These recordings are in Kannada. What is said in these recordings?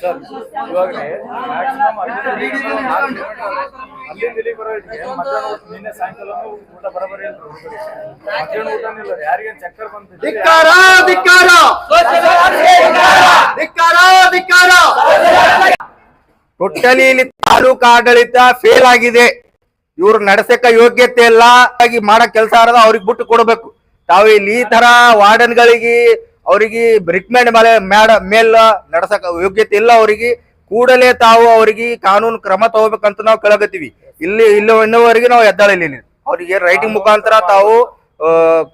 ಸರ್ ಇವಾಗಲೇ ಟೋಟಲಿ ಇಲ್ಲಿ ತಾಲೂಕು ಆಡಳಿತ ಫೇಲ್ ಆಗಿದೆ. ಇವ್ರು ನಡೆಸಕ ಯೋಗ್ಯತೆ ಇಲ್ಲ. ಆಗಿ ಮಾಡಕ್ ಕೆಲಸ ಆರದ ಅವ್ರಿಗೆ ಬಿಟ್ಟು ಕೊಡ್ಬೇಕು. ತಾವು ಇಲ್ಲಿ ಈ ತರ ವಾರ್ಡನ್ಗಳಿಗೆ ಅವರಿಗೆ ರಿಕಮೆಂಡ್ ಮೇಲೆ ಮೇಡ ಮೇಲ್ ನಡ್ಸಕ ಯೋಗ್ಯತೆ ಇಲ್ಲ ಅವರಿಗೆ. ಕೂಡಲೇ ತಾವು ಅವರಿಗೆ ಕಾನೂನು ಕ್ರಮ ತಗೋಬೇಕಂತ ನಾವು ಕೇಳಕತ್ತೀವಿ ಇಲ್ಲಿ ಇಲ್ಲಿ ಇನ್ನೋವರೆಗೆ ನಾವು ಎದ್ದಾಳಿಲ್ಲ ಅವ್ರಿಗೆ ರೈಟಿಂಗ್ ಮುಖಾಂತರ ತಾವು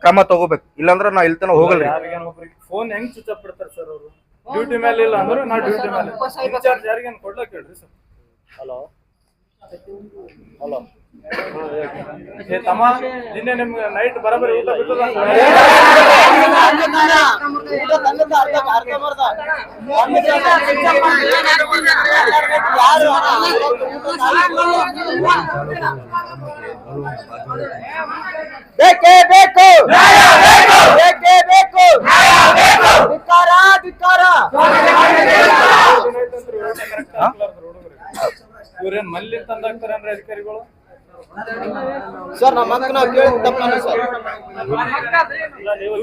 ಕ್ರಮ ತಗೋಬೇಕು. ಇಲ್ಲಾಂದ್ರೆ ನಾವು ಇಲ್ಲಿ ತನಕ ಹೋಗಲ್ರಿ ಫೋನ್ ಹೆಂಗ್ ಸ್ವಿಚ್ ಆಫ್ ಬಿಡ್ತಾರೆ ಸರ್ ಅವರು? ಡ್ಯೂಟಿ ಮೇಲೆ ಇಲ್ಲ ಅಂದ್ರೆ ಡ್ಯೂಟಿ ಮೇಲೆ. ಇನ್ಚಾರ್ಜ್ ಯಾರಿಗೇನು ಕೊಡ್ಲಕ್ ಹೇಳ್ರಿ ಸರ್ ಹಲೋ ಹಲೋ ತಮ್ಮ ನಿನ್ನೆ ನಿಮ್ಗೆ ನೈಟ್ ಬರಬರಿ ಊಟ ಬಿಟ್ಟದ ಬೇಕೇ ಬೇಕು ಬೇಕೇ ಬೇಕು ಧಿಕ್ಕಾರ ಧಿಕ್ಕಾರ ಇವ್ರೇನ್ ಮಲ್ಲಿ ತಂದಾಕ್ತಾರೆ ಅಂದ್ರೆ ಅಧಿಕಾರಿಗಳು? ಸರ್ ನಮ್ಮ ಮಕ್ಕ ನಾವು ಕೇಳಿದ ತಪ್ಪಲ್ಲ ಸರ್. ನೀವು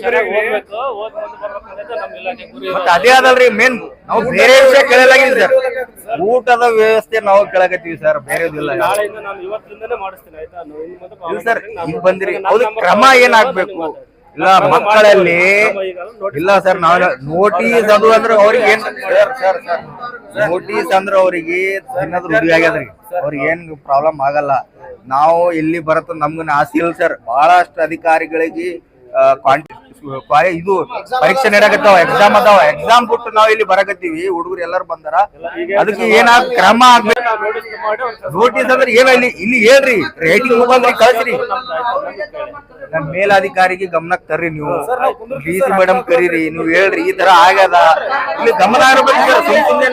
ಮತ್ತೆ ಅದೇ ಅದಲ್ರಿ ಮೇನ್ ನಾವು ಬೇರೆ ವಿಷಯ ಕೇಳಲಾಗಿದೆ ಸರ್. ಊಟದ ವ್ಯವಸ್ಥೆ ನಾವು ಕೇಳಕತ್ತೀವಿ ಸರ್ ಬೇರೆ ನಾಳೆಯಿಂದ ನಾನು ಇವತ್ತಿಂದನೇ ಮಾಡಿಸ್ತೀನಿ ಆಯ್ತಾ? ನಾವು ಇಲ್ಲ ಸರ್ ಈಗ ಬಂದ್ರಿ. ನನ್ನ ಕ್ರಮ ಏನಾಗ್ಬೇಕು? ಇಲ್ಲ ಮಕ್ಕಳಲ್ಲಿ ಇಲ್ಲ ಸರ್ ನಾವೆಲ್ಲ ನೋಟಿಸ್ ಅದು ಅಂದ್ರೆ ಅವ್ರಿಗೆ ಏನ್ ಸರ್ ಸರ್ ಸರ್. ನೋಟಿಸ್ ಅಂದ್ರೆ ಅವ್ರಿಗೆ ತಿನ್ನೋದು ರೂಢಿ ಆಗ್ಯದ್ರಿ. ಅವ್ರಿಗೆ ಏನ್ ಪ್ರಾಬ್ಲಮ್ ಆಗಲ್ಲ. ನಾವು ಇಲ್ಲಿ ಬರತ್ತ ನಮ್ಗನ ಆಸೆ ಸರ್ ಬಹಳಷ್ಟು ಅಧಿಕಾರಿಗಳಿಗೆ ಆ, ಕ್ವಾಂಟಿ ಕ್ವಾ- ಇದು ಪರೀಕ್ಷೆ ನಡೆಯಕತ್ತಾವ ಎಕ್ಸಾಮ್ ಅದಾವ. ಎಕ್ಸಾಮ್ ಬಿಟ್ಟು ನಾವ್ ಇಲ್ಲಿ ಬರಕತ್ತೀವಿ. ಹುಡುಗರು ಎಲ್ಲರೂ ಬಂದಾರ. ಅದಕ್ಕೆ ಏನಾದ್ರು ಕ್ರಮ ನೋಟಿಸ್ ಅಂದ್ರೆ ಏನ ಇಲ್ಲಿ ಇಲ್ಲಿ ಹೇಳ್ರಿ. ರೇಟಿಂಗ್ ಮುಖಾಂತರ ಕಳ್ಸ್ರಿ. ಮೇಲಾಧಿಕಾರಿಗೆ ಗಮನಕ್ಕೆ ತರ್ರಿ ನೀವು. ಡಿ ಸಿ ಮೇಡಮ್ ಕರೀರಿ. ನೀವು ಹೇಳ್ರಿ ಈ ತರ ಆಗ್ಯದ. ಇಲ್ಲಿ ಗಮನ ಇರಬೇಕು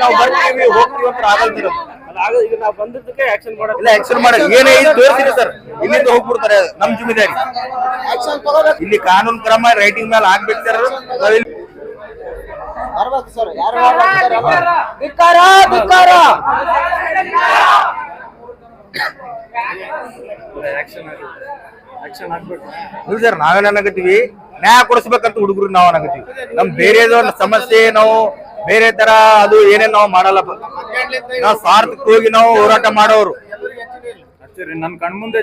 ನಾವು ಬರ್ತೀವಿ ಹೋಗ್ತೀವಿ ಅಂತ ಆಗಲ್ದಿರ ಅಲ್ಲ, ಆಗ ಈಗ ನಾವು ಬಂದಿದ್ದಕ್ಕೆ ಆಕ್ಷನ್ ಮಾಡೋದು ಇಲ್ಲ ಆಕ್ಷನ್ ಮಾಡ ಏನೇ ಇದು ತೋರಿಸಿರಿ ಸರ್. ಇಲ್ಲಿಂದ ಹೋಗ್ಬಿಡ್ತಾರೆ ನಮ್ ಜಿಮ್ಮೆದಾರಿ ಇಲ್ಲಿ ಕಾನೂನು ಕ್ರಮ ರೈಟಿಂಗ್ ಮೇಲೆ ಆಗ್ಬೇಕು ಸರ್. ಧಿಕ್ಕಾರ ಧಿಕ್ಕಾರ. ಇಲ್ಲ ಸರ್ ನಾವೇನ್ ಅನ್ನಕತ್ತೀವಿ ನ್ಯಾಯ ಕೊಡಿಸ್ಬೇಕಂತ ಹುಡುಗರು ನಾವ್ ಅನ್ನಕತ್ತೀವಿ ನಮ್ ಬೇರೆ ಸಮಸ್ಯೆ ನಾವು ಬೇರೆ ತರ ಅದು ಏನೇನು ನಾವು ಮಾಡಲ್ಲ. ನಾವು ಸ್ವಾರ್ಥಕ್ಕೆ ಹೋಗಿ ನಾವು ಹೋರಾಟ ಮಾಡೋರು. ನನ್ ಕಣ್ ಮುಂದೆ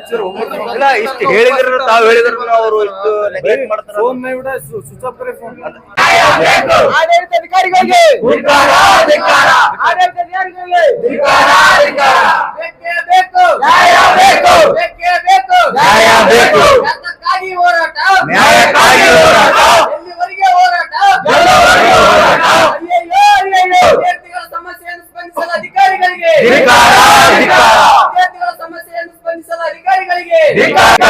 ಇಲ್ಲ ಇಷ್ಟು ಹೇಳಿದ್ರು ತಾವು ಹೇಳಿದ್ರು ಅವರು ಇಷ್ಟು ನೆಗ್ಲೆಕ್ಟ್ ಮಾಡ್ತಾರೆ. ಫೋನ್ ಮೇ ಬಿಡ ಸ್ವಿಚ್ ಆಫ್ ಕರೆ ಫೋನ್ ಆಡಳಿತಾಧಿಕಾರಿಗಳಿಗೆ ಆಡಳಿತಾಧಿಕಾರಿಗಳಿಗೆ ಬೇಕೇ ಬೇಕು. ನ್ಯಾಯ ಬೇಕು. ಬೇಕೇ ಬೇಕು. ನ್ಯಾಯ ಬೇಕು. ಯಾತಕ್ಕಾಗಿ ಹೋರಾಟ? ನ್ಯಾಯಕ್ಕಾಗಿ ಹೋರಾಟ ಎಲ್ಲಿವರೆಗೆ ಹೋರಾಟ ಎಲ್ಲಿವರೆಗೆ ಹೋರಾಟ? ಅಯ್ಯಯ್ಯೋ ಅಯ್ಯಯ್ಯೋ ವಿದ್ಯಾರ್ಥಿಗಳ ಸಮಸ್ಯೆಯನ್ನು ಸ್ಪಂದಿಸಲು ಅಧಿಕಾರಿಗಳಿಗೆ ಧಿಕ್ಕಾರ, ಧಿಕ್ಕಾರ. ವಿದ್ಯಾರ್ಥಿಗಳ ಸಮಸ್ಯೆಯನ್ನು ಸ್ಪಂದಿಸಲು ಅಧಿಕಾರಿಗಳಿಗೆ ಧಿಕ್ಕಾರ,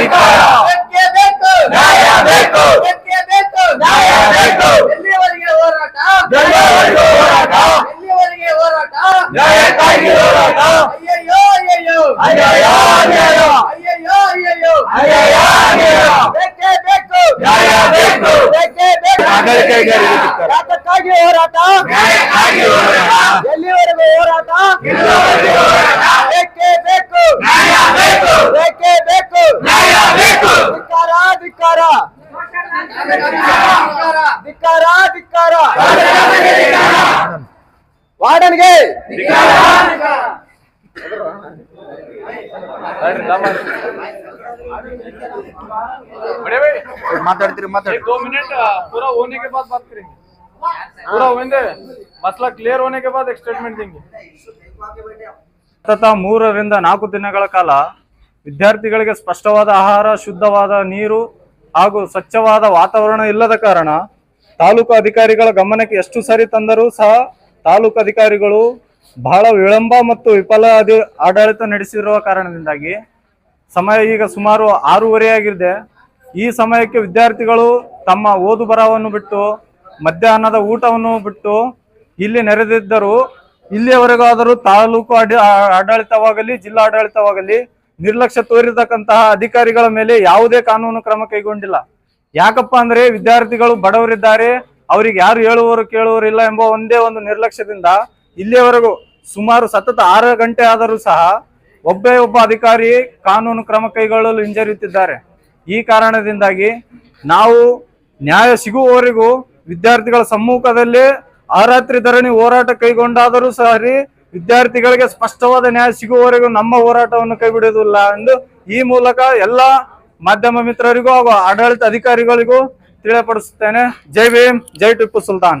ಧಿಕ್ಕಾರ. ಬೇಕೇ ಬೇಕು ನ್ಯಾಯ ಬೇಕು. ಬೇಕೇ ಬೇಕು ನ್ಯಾಯ ಬೇಕು. ಎಲ್ಲಿವರೆಗೆ ಹೋರಾಟ ಎಲ್ಲಿವರೆಗೆ ಹೋರಾಟ? ಎಲ್ಲಿವರೆಗೆ ಹೋರಾಟ ನ್ಯಾಯಕ್ಕಾಗಿ ಹೋರಾಟ. ಅಯ್ಯಯ್ಯೋ ಅಯ್ಯಯ್ಯೋ ಅಯ್ಯಯ್ಯೋ, ಅಯ್ಯಯ್ಯೋ. ಅಯ್ಯಯ್ಯೋ ಅಯ್ಯಯ್ಯೋ ಅಯ್ಯಯ್ಯೋ, ಅಯ್ಯಯ್ಯೋ. ಬೇಕೇ ಬೇಕು ನ್ಯಾಯ ಬೇಕು. ಬೇಕೇ ಬೇಕು ಆಡಳಿತಾಧಿಕಾರಿಗೆ ಧಿಕ್ಕಾರ. ಯಾತಕ್ಕಾಗಿ ಹೋರಾಟ. ಎಲ್ಲಿವರೆಗೂ ಹೋರಾಟ? ಬೇಕೇ ಬೇಕು ಬೇಕು. ಬೇಕು. ಧಿಕ್ಕಾರ ಧಿಕ್ಕಾರ ಧಿಕ್ಕಾರ ಧಿಕ್ಕಾರ ವಾರ್ಡನ್ಗೆ ಮಾತಾಡ್ತೀರಿ ಮಾತಾಡ್ರಿ दो मिनट पूरा होने के बाद बात करेंगे पूरा होने मसला क्लियर होने के बाद एक स्टेटमेंट देंगे ಸತತ ಮೂರರಿಂದ ನಾಲ್ಕು ದಿನಗಳ ಕಾಲ ವಿದ್ಯಾರ್ಥಿಗಳಿಗೆ ಸ್ಪಷ್ಟವಾದ ಆಹಾರ ಶುದ್ಧವಾದ ನೀರು ಹಾಗೂ ಸ್ವಚ್ಛವಾದ ವಾತಾವರಣ ಇಲ್ಲದ ಕಾರಣ ತಾಲೂಕು ಅಧಿಕಾರಿಗಳ ಗಮನಕ್ಕೆ ಎಷ್ಟು ಸರಿ ತಂದರೂ ಸಹ ತಾಲೂಕು ಅಧಿಕಾರಿಗಳು ಬಹಳ ವಿಳಂಬ ಮತ್ತು ವಿಫಲ ಆಡಳಿತ ನಡೆಸಿರುವ ಕಾರಣದಿಂದಾಗಿ ಸಮಯ ಈಗ ಸುಮಾರು ಆರೂವರೆ ಆಗಿದೆ. ಈ ಸಮಯಕ್ಕೆ ವಿದ್ಯಾರ್ಥಿಗಳು ತಮ್ಮ ಓದು ಬರಹವನ್ನು ಬಿಟ್ಟು, ಮಧ್ಯಾಹ್ನದ ಊಟವನ್ನು ಬಿಟ್ಟು ಇಲ್ಲಿ ನೆರೆದಿದ್ದರು ಇಲ್ಲಿಯವರೆಗಾದರೂ ತಾಲೂಕು ಆಡ- ಆಡಳಿತವಾಗಲಿ, ಜಿಲ್ಲಾ ಆಡಳಿತವಾಗಲಿ ನಿರ್ಲಕ್ಷ್ಯ ತೋರಿರ್ತಕ್ಕಂತಹ ಅಧಿಕಾರಿಗಳ ಮೇಲೆ ಯಾವುದೇ ಕಾನೂನು ಕ್ರಮ ಕೈಗೊಂಡಿಲ್ಲ. ಯಾಕಪ್ಪ ಅಂದ್ರೆ ವಿದ್ಯಾರ್ಥಿಗಳು ಬಡವರಿದ್ದಾರೆ, ಅವರಿಗೆ ಯಾರು ಹೇಳುವವರು ಇಲ್ಲ ಎಂಬ ಒಂದೇ ಒಂದು ನಿರ್ಲಕ್ಷ್ಯದಿಂದ ಇಲ್ಲಿಯವರೆಗೂ ಸುಮಾರು ಸತತ ಆರು ಗಂಟೆ ಆದರೂ ಸಹ ಒಬ್ಬೇ ಒಬ್ಬ ಅಧಿಕಾರಿ ಕಾನೂನು ಕ್ರಮ ಕೈಗೊಳ್ಳಲು ಹಿಂಜರಿಯುತ್ತಿದ್ದಾರೆ. ಈ ಕಾರಣದಿಂದಾಗಿ ನಾವು ನ್ಯಾಯ ಸಿಗುವವರೆಗೂ ವಿದ್ಯಾರ್ಥಿಗಳ ಸಮ್ಮುಖದಲ್ಲಿ ಆರಾತ್ರಿ ಧರಣಿ ಹೋರಾಟ ಕೈಗೊಂಡಾದರೂ ಸರಿ ವಿದ್ಯಾರ್ಥಿಗಳಿಗೆ ಸ್ಪಷ್ಟವಾದ ನ್ಯಾಯ ಸಿಗುವವರೆಗೂ ನಮ್ಮ ಹೋರಾಟವನ್ನು ಕೈಬಿಡುವುದಿಲ್ಲ ಎಂದು ಈ ಮೂಲಕ ಎಲ್ಲ ಮಾಧ್ಯಮ ಮಿತ್ರರಿಗೂ ಹಾಗೂ ಆಡಳಿತ ಅಧಿಕಾರಿಗಳಿಗೂ ತಿಳಿಯಪಡಿಸುತ್ತೇನೆ. ಜೈ ಭೀಮ್, ಜೈ ಟಿಪ್ಪು ಸುಲ್ತಾನ್.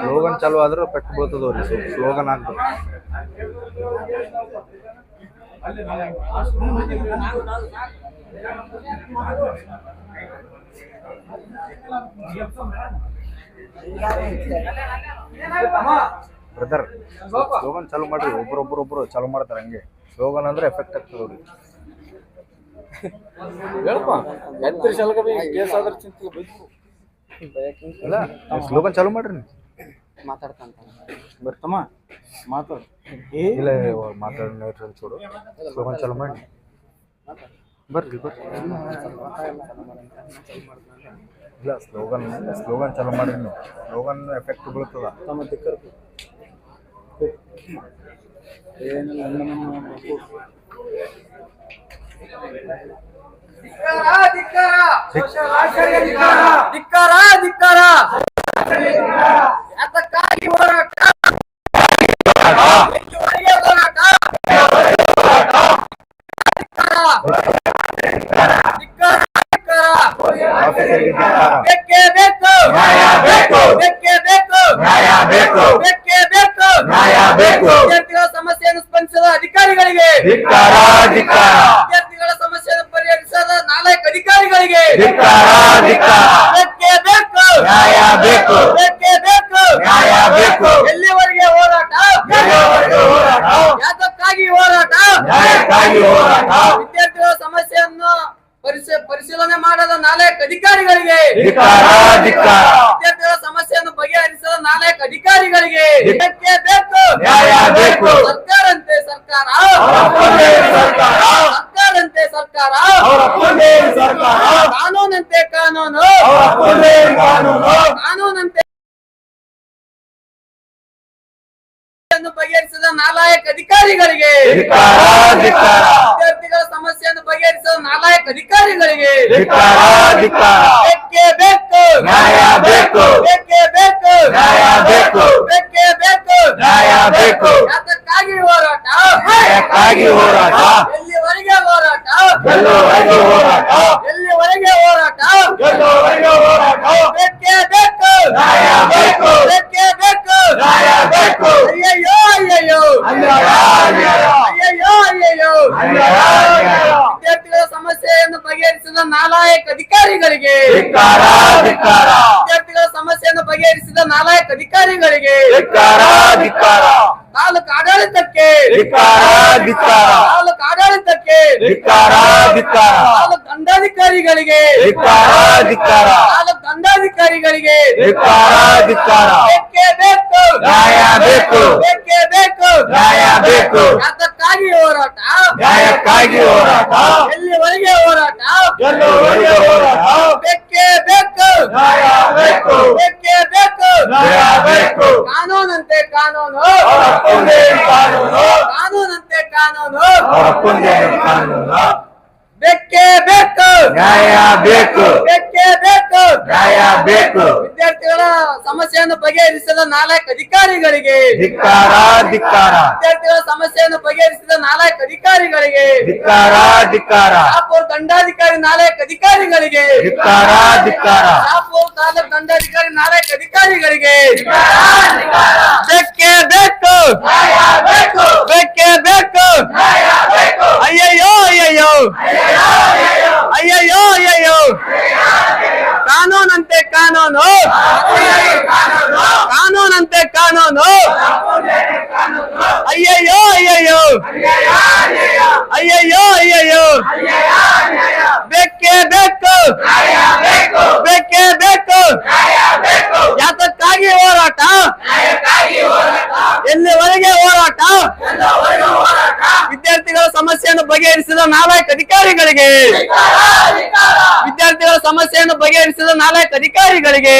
ಸ್ಲೋಗನ್ ಚಾಲು ಆದ್ರೆ ಪೆಟ್ಟು ಬೀಳ್ತದವ್ರಿ ಸ್ಲೋಗನ್ ಆಗ್ತದೆ ಬ್ರದರ್ ಸ್ಲೋಗನ್ ಚಾಲು ಮಾಡ್ರಿ. ಒಬ್ರೊಬ್ರೊಬ್ರು ಚಾಲು ಮಾಡ್ತಾರೆ ಹಂಗೆ. ಸ್ಲೋಗನ್ ಅಂದ್ರೆ ಎಫೆಕ್ಟ್ ಆಗ್ತದೆ ಅವ್ರಿಗೆ. ಇಲ್ಲ ಸ್ಲೋಗನ್ ಚಾಲು ಮಾಡ್ರಿ ನೀವು. ಬರ್ತಮ್ಮ ಮಾತಾಡು. ಇಲ್ಲ ಮಾತಾಡಿ ಚೂಡು. ಸ್ಲೋಗನ್ ಚಾಲು ಮಾಡಿ ಬರ್ರಿ ಬರ್ರಿ. ಇಲ್ಲ ಸ್ಲೋಗನ್ ಸ್ಲೋಗನ್ ಚಾಲು ಮಾಡ್ರಿ ನೀವು. ಸ್ಲೋಗನ್ ಎಫೆಕ್ಟ್ ಬೀಳ್ತದ. ತಮ್ಮ ದಿಕ್ಕರು ಏನಿಲ್ಲ ನಮ್ಮ ಧಿಕ್ಕಾರ ಧಿಕ್ಕಾರ ಅದಕ್ಕಾಗಿ ಹೋರಾಟ ಹೆಚ್ಚುವರಿಗೆ ಹೋರಾಟ ಧಿಕ್ಕಾರ. ಧಿಕ್ಕಾರ, ಧಿಕ್ಕಾರ. ಆಫೀಸರ್ಗೆ ಧಿಕ್ಕಾರ. ಬೇಕೇ ಬೇಕು ನ್ಯಾಯ ಬೇಕು. ಬೇಕೇ ಬೇಕು ನ್ಯಾಯ ಬೇಕು. ಬೇಕೇ ಬೇಕು ನ್ಯಾಯ ಬೇಕು. ವಿದ್ಯಾರ್ಥಿಗಳ ಸಮಸ್ಯೆಯನ್ನು ಸ್ಪಂದಿಸದ ಅಧಿಕಾರಿಗಳಿಗೆ ಧಿಕ್ಕಾರ ಧಿಕ್ಕಾರ ವಿದ್ಯಾರ್ಥಿಗಳ ಸಮಸ್ಯೆಯನ್ನು ಪರಿಹರಿಸದ ನಾಲ್ಕು ಅಧಿಕಾರಿಗಳಿಗೆ ಧಿಕ್ಕಾರ ಧಿಕ್ಕಾರ ಬೇಕೇ ಬೇಕು ನ್ಯಾಯ ಬೇಕು. ಬೇಕೇ ಬೇಕು ನ್ಯಾಯ ಬೇಕು. ಎಲ್ಲಿವರೆಗೆ ಹೋರಾಟ ಎಲ್ಲಿವರೆಗೆ ಹೋರಾಟ? ಯಾತಕ್ಕಾಗಿ ಹೋರಾಟ ನ್ಯಾಯಕ್ಕಾಗಿ ಹೋರಾಟ. ಪರಿಶೀಲನೆ ಮಾಡದ ನಾಲ್ಕು ಅಧಿಕಾರಿಗಳಿಗೆ ವಿದ್ಯಾರ್ಥಿಗಳ ಸಮಸ್ಯೆಯನ್ನು ಬಗೆಹರಿಸದ ನಾಲ್ಕು ಅಧಿಕಾರಿಗಳಿಗೆ ಧಿಕ್- ಬೇಕು. ಸರ್ಕಾರಂತೆ ಸರ್ಕಾರ. ಸರ್ಕಾರಂತೆ ಸರ್ಕಾರ. ಕಾನೂನಂತೆ ಕಾನೂನು. ಕಾನೂನಂತೆ ಬಗೆಹರಿಸಿದ ನಾಲಾಯಕ್ ಅಧಿಕಾರಿಗಳಿಗೆ ವಿದ್ಯಾರ್ಥಿಗಳ ಸಮಸ್ಯೆಯನ್ನು ಬಗೆಹರಿಸಿದ ನಾಲಾಯಕ್ ಅಧಿಕಾರಿಗಳಿಗೆ ಬೇಕೇ ಬೇಕು ನ್ಯಾಯ ಬೇಕು. ಬೇಕೇ ಬೇಕು ನ್ಯಾಯ ಬೇಕು. ಬೇಕೇ ಬೇಕು ನ್ಯಾಯ ಬೇಕು. ಯಾತಕ್ಕಾಗಿ ಹೋರಾಟ ನ್ಯಾಯಕ್ಕಾಗಿ ಹೋರಾಟ. ಎಲ್ಲಿವರೆಗೆ ಹೋರಾಟ ಗೆಲ್ಲುವವರೆಗೆ ಹೋರಾಟ. ಎಲ್ಲಿವರೆಗೆ ಹೋರಾಟ ಗೆಲ್ಲುವವರೆಗೆ ಹೋರಾಟ. ಬೇಕೇ ಬೇಕು ನ್ಯಾಯ ಬೇಕು. ಬೇಕೇ ಬೇಕು ನ್ಯಾಯ ಬೇಕು. ಅಯ್ಯಯ್ಯೋ ಅಯ್ಯಯ್ಯೋ. ಅಯ್ಯಯ್ಯೋ. ವಿದ್ಯಾರ್ಥಿಗಳ ಸಮಸ್ಯೆಯನ್ನು ಬಗೆಹರಿಸಿದ ನಾಲಾಯಕ್ ಅಧಿಕಾರಿಗಳಿಗೆ. ವಿದ್ಯಾರ್ಥಿಗಳ ಸಮಸ್ಯೆಯನ್ನು ಬಗೆಹರಿಸಿದ ನಾಲಾಯಕ್ ಅಧಿಕಾರಿಗಳಿಗೆ. ತಾಲೂಕು ಆಡಳಿತಕ್ಕೆ. ತಾಲೂಕು ಆಡಳಿತಕ್ಕೆ. ತಾಲೂಕು ದಂಡಾಧಿಕಾರಿಗಳಿಗೆ. ತಾಲೂಕು ದಂಡಾಧಿಕಾರಿಗಳಿಗೆ ಧಿಕ್ಕಾರ ಧಿಕ್ಕಾರ ಬೇಕೇ ಬೇಕು ನ್ಯಾಯ ಬೇಕು. ಬೇಕೇ ಬೇಕು ನ್ಯಾಯ ಬೇಕು. ಯಾತಕ್ಕಾಗಿ ಹೋರಾಟ ನ್ಯಾಯಕ್ಕಾಗಿ ಹೋರಾಟ. ಎಲ್ಲಿವರೆಗೆ ಹೋರಾಟ ಎಲ್ಲವರೆಗೆ ಹೋರಾಟ. ಬೇಕೇ ಬೇಕು ನ್ಯಾಯ ಬೇಕು. ಬೇಕೇ ಬೇಕು ನ್ಯಾಯ ಬೇಕು. ಕಾನೂನಂತೆ ಕಾನೂನು ಕಾನೂನು. ಕಾನೂನಂತೆ ಕಾನೂನು ಕಾನೂನು. ಬೇಕೇ ಬೇಕು ನ್ಯಾಯ ಬೇಕು. ಬೇಕೇ ಬೇಕು ನ್ಯಾಯ ಬೇಕು ವಿದ್ಯಾರ್ಥಿಗಳ ಸಮಸ್ಯೆಯನ್ನು ಬಗೆಹರಿಸಿದ ನಾಲ್ಕು ಅಧಿಕಾರಿಗಳಿಗೆ. ಧಿಕ್ಕಾರ ಧಿಕ್ಕಾರ. ವಿದ್ಯಾರ್ಥಿಗಳ ಸಮಸ್ಯೆಯನ್ನು ಬಗೆಹರಿಸಿದ ನಾಲ್ಕು ಅಧಿಕಾರಿಗಳಿಗೆ. ಧಿಕ್ಕಾರ ಧಿಕ್ಕಾರ. ಶಾಪುರ್ ದಂಡಾಧಿಕಾರಿ ನಾಲ್ಕು ಅಧಿಕಾರಿಗಳಿಗೆ. ಧಿಕ್ಕಾರ ಧಿಕ್ಕಾರ. ಶಾಪುರ್ ತಾಲೂಕ್ ದಂಡಾಧಿಕಾರಿ ನಾಲ್ಕು ಅಧಿಕಾರಿಗಳಿಗೆ. ಬೇಕೇ ಬೇಕು. ಬೇಕೇ ಬೇಕು. ಅಯ್ಯಯ್ಯೋ ಅಯ್ಯಯ್ಯೋ. ಅಯ್ಯಯ್ಯೋ ಅಯ್ಯಯ್ಯೋ. ಕಾನೂನಂತೆ ಕಾನೂನು. ಕಾನೂನಂತೆ ಕಾನೂನು. ಅಯ್ಯಯ್ಯೋ ಅಯ್ಯಯ್ಯೋ. ಅಯ್ಯಯ್ಯೋ ಅಯ್ಯಯ್ಯೋ. ಬೇಕೇ ಬೇಕು. ಬೇಕೇ ಬೇಕು. ಯಾತಕ್ಕಾಗಿ ಹೋರಾಟ? ಎಲ್ಲಿವರೆಗೆ ಹೋರಾಟ? ಸಮಸ್ಯೆಯನ್ನು ಬಗೆಹರಿಸಿದ ನಾಲ್ಕು ಅಧಿಕಾರಿಗಳಿಗೆ. ವಿದ್ಯಾರ್ಥಿಗಳ ಸಮಸ್ಯೆಯನ್ನು ಬಗೆಹರಿಸಿದ ನಾಲ್ಕು ಅಧಿಕಾರಿಗಳಿಗೆ.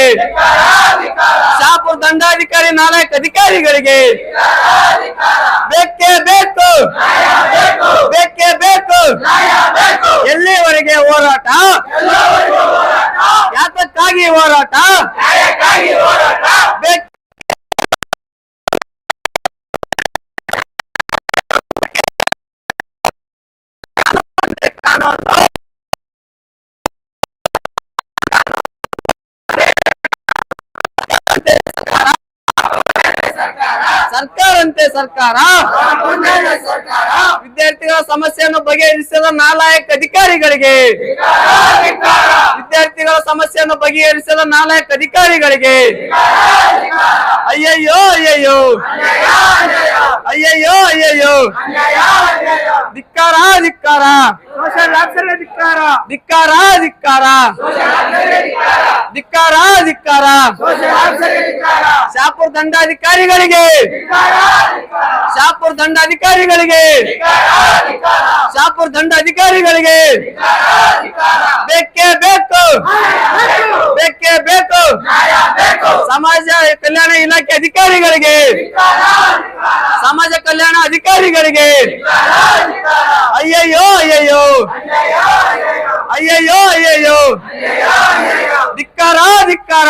ಶಾಪುರ್ ದಂಡಾಧಿಕಾರಿ ನಾಲ್ಕು ಅಧಿಕಾರಿಗಳಿಗೆ. ಬೇಕೇ ಬೇಕು. ಬೇಕೇ ಬೇಕು. ಎಲ್ಲಿವರೆಗೆ ಹೋರಾಟ? ಯಾತಕ್ಕಾಗಿ ಹೋರಾಟ? ಅಂತೆ ಸರ್ಕಾರ. ವಿದ್ಯಾರ್ಥಿಗಳ ಸಮಸ್ಯೆಯನ್ನು ಬಗೆಹರಿಸಿದ ನಾಲಾಯಕ್ ಅಧಿಕಾರಿಗಳಿಗೆ. ವಿದ್ಯಾರ್ಥಿಗಳ ಸಮಸ್ಯೆಯನ್ನು ಬಗೆಹರಿಸಿದ ನಾಲಾಯಕ ಅಧಿಕಾರಿಗಳಿಗೆ. ಅಯ್ಯಯ್ಯೋ ಅಯ್ಯಯ್ಯೋ ಅಯ್ಯಯ್ಯೋ ಅಯ್ಯಯ್ಯೋ ಧಿಕ್ಕಾರ ಧಿಕ್ಕಾರ ಧಿಕ್ಕಾರ ಧಿಕ್ಕಾರ ಧಿಕ್ಕಾರ ಧಿಕ್ಕಾರ ಶಾಪುರ್ ದಂಡಾಧಿಕಾರಿಗಳಿಗೆ ಶಾಪುರ್ ದಂಡಾಧಿಕಾರಿಗಳಿಗೆ ಶಾಪುರ್ ದಂಡಾಧಿಕಾರಿಗಳಿಗೆ ಬೇಕೇ ಬೇಕು ಬೇಕೇ ಬೇಕು ಸಮಾಜ ಕಲ್ಯಾಣ ಇಲಾಖೆ ಅಧಿಕಾರಿಗಳಿಗೆ ಸಮಾಜ ಕಲ್ಯಾಣ ಅಧಿಕಾರಿಗಳಿಗೆ. ಅಯ್ಯಯ್ಯೋ ಅಯ್ಯಯ್ಯೋ. ಅಯ್ಯಯ್ಯೋ ಅಯ್ಯಯ್ಯೋ. ಧಿಕ್ಕಾರ ಧಿಕ್ಕಾರ.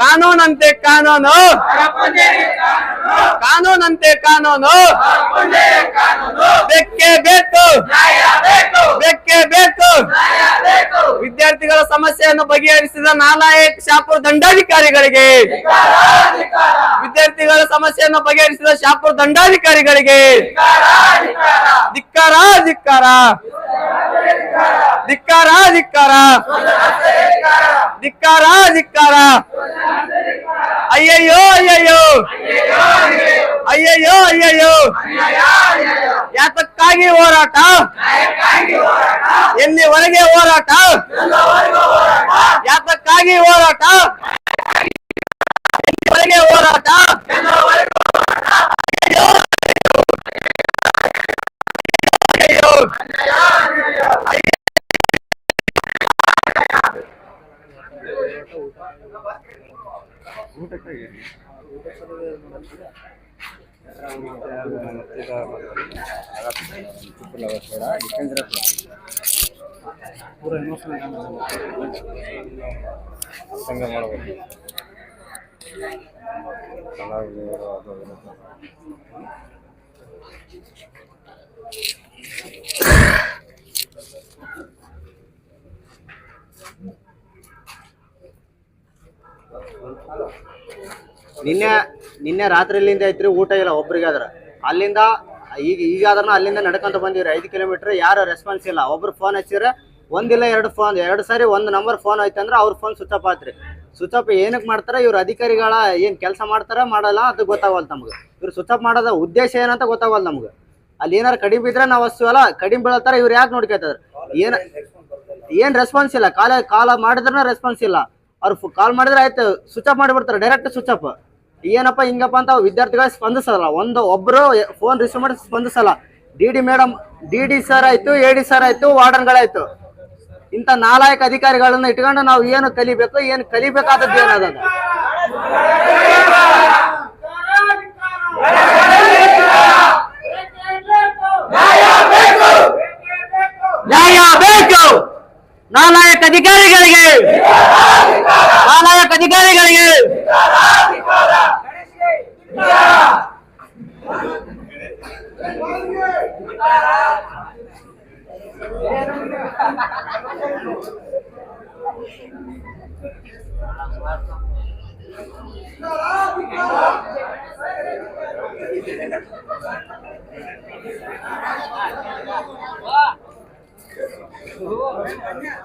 ಕಾನೂನಂತೆ ಕಾನೂನು. ಕಾನೂನಂತೆ ಕಾನೂನು. ಬೆಕ್ಕೆ ಬೇಕು. ಬೆಕ್ಕೆ ಬೇಕು. ವಿದ್ಯಾರ್ಥಿಗಳ ಸಮಸ್ಯೆಯನ್ನು ಬಗೆಹರಿಸಿದ ನಾಲಾಯಕ್ ಶಾಪುರ್ ದಂಡಾಧಿಕಾರಿಗಳಿಗೆ. ವಿದ್ಯಾರ್ಥಿಗಳ ಸಮಸ್ಯೆಯನ್ನು ಬಗೆಹರಿಸಿದ ಶಾಪುರ ದಂಡಾಧಿಕಾರಿಗಳಿಗೆ ಧಿಕ್ಕಾರ ಧಿಕ್ಕಾರ ಧಿಕ್ಕಾರ ಧಿಕ್ಕಾರ ಧಿಕ್ಕಾರ ಧಿಕ್ಕಾರ. ಅಯ್ಯಯ್ಯೋ ಅಯ್ಯಯ್ಯೋ. ಅಯ್ಯಯ್ಯೋ ಅಯ್ಯಯ್ಯೋ. ಯಾತಕ್ಕಾಗಿ ಹೋರಾಟ? ಎಲ್ಲಿವರೆಗೆ ಹೋರಾಟ? ಯಾತಕ್ಕಾಗಿ ಹೋರಾಟ? Hello. ನಿನ್ನೆ ನಿನ್ನೆ ರಾತ್ರಿಲಿಂದ ಐತ್ರಿ ಊಟ ಇಲ್ಲ ಒಬ್ರಿಗೆ ಆದ್ರ ಅಲ್ಲಿಂದ, ಈಗ ಈಗ ಆದ್ರೂ ಅಲ್ಲಿಂದ ನಡ್ಕೊಂತ ಬಂದಿವ್ರಿ, ಐದು ಕಿಲೋಮೀಟರ್ ಯಾರು ರೆಸ್ಪಾನ್ಸ್ ಇಲ್ಲ. ಒಬ್ರು ಫೋನ್ ಹಚ್ಚಿದ್ರೆ, ಒಂದಿಲ್ಲ, ಎರಡು ಫೋನ್ ಎರಡು ಸಾರಿ ಒಂದು ನಂಬರ್ ಫೋನ್ ಐತಂದ್ರೆ ಅವ್ರ ಫೋನ್ ಸ್ವಿಚ್ ಆಫ್ ಆತ್ರಿ. ಸ್ವಿಚ್ ಆಫ್ ಏನಕ್ಕೆ ಮಾಡ್ತಾರೆ, ಇವ್ರ ಅಧಿಕಾರಿಗಳ ಏನು ಕೆಲಸ ಮಾಡ್ತಾರೆ, ಮಾಡಲ್ಲ, ಅದು ಗೊತ್ತಾಗಲ್ಲ ನಮ್ಗೆ. ಇವ್ರು ಸ್ವಿಚ್ ಆಫ್ ಮಾಡೋದ ಉದ್ದೇಶ ಏನಂತ ಗೊತ್ತಾಗಲ್ಲ ನಮ್ಗೆ. ಅಲ್ಲಿ ಏನಾರು ಕಡಿಮೆ ಬಿದ್ರೆ ನಾವು ವಸ್ತುವಲ್ಲ ಕಡಿಮೆ ಬೀಳತ್ತಾರ ಇವ್ರು ಯಾಕೆ ನೋಡ್ಕೊತಾರ ಏನ, ಏನು ರೆಸ್ಪಾನ್ಸ್ ಇಲ್ಲ. ಕಾಲ ಕಾಲ ಮಾಡಿದ್ರೆ ರೆಸ್ಪಾನ್ಸ್ ಇಲ್ಲ. ಅವ್ರು ಕಾಲ್ ಮಾಡಿದ್ರೆ ಆಯ್ತು ಸ್ವಿಚ್ ಆಫ್ ಮಾಡಿಬಿಡ್ತಾರೆ ಡೈರೆಕ್ಟ್ ಸ್ವಿಚ್ ಆಫ್ ಏನಪ್ಪ ಹಿಂಗಪ್ಪ ಅಂತ ವಿದ್ಯಾರ್ಥಿಗಳ ಸ್ಪಂದಿಸಲ್ಲ. ಒಂದು ಒಬ್ರು ಫೋನ್ ರಿಸೀವ್ ಮಾಡಿ ಸ್ಪಂದಿಸಲ್ಲ. D D madam D D sir ಆಯ್ತು ಎ ಡಿ ಸರ್ ಆಯ್ತು ವಾರ್ಡನ್ಗಳಾಯ್ತು. ಇಂಥ ನಾಲಾಯಕ ಅಧಿಕಾರಿಗಳನ್ನ ಇಟ್ಕೊಂಡು ನಾವು ಏನು ಕಲಿಬೇಕು ಏನು ಕಲಿಬೇಕಾದದ್ದು ಏನದ ನ್ಯಾಯ ಬೇಕು! ನಾಲಾಯಕ ಅಧಿಕಾರಿಗಳಿಗೆ ನಾಲಾಯಕ ಅಧಿಕಾರಿಗಳಿಗೆ Yeah.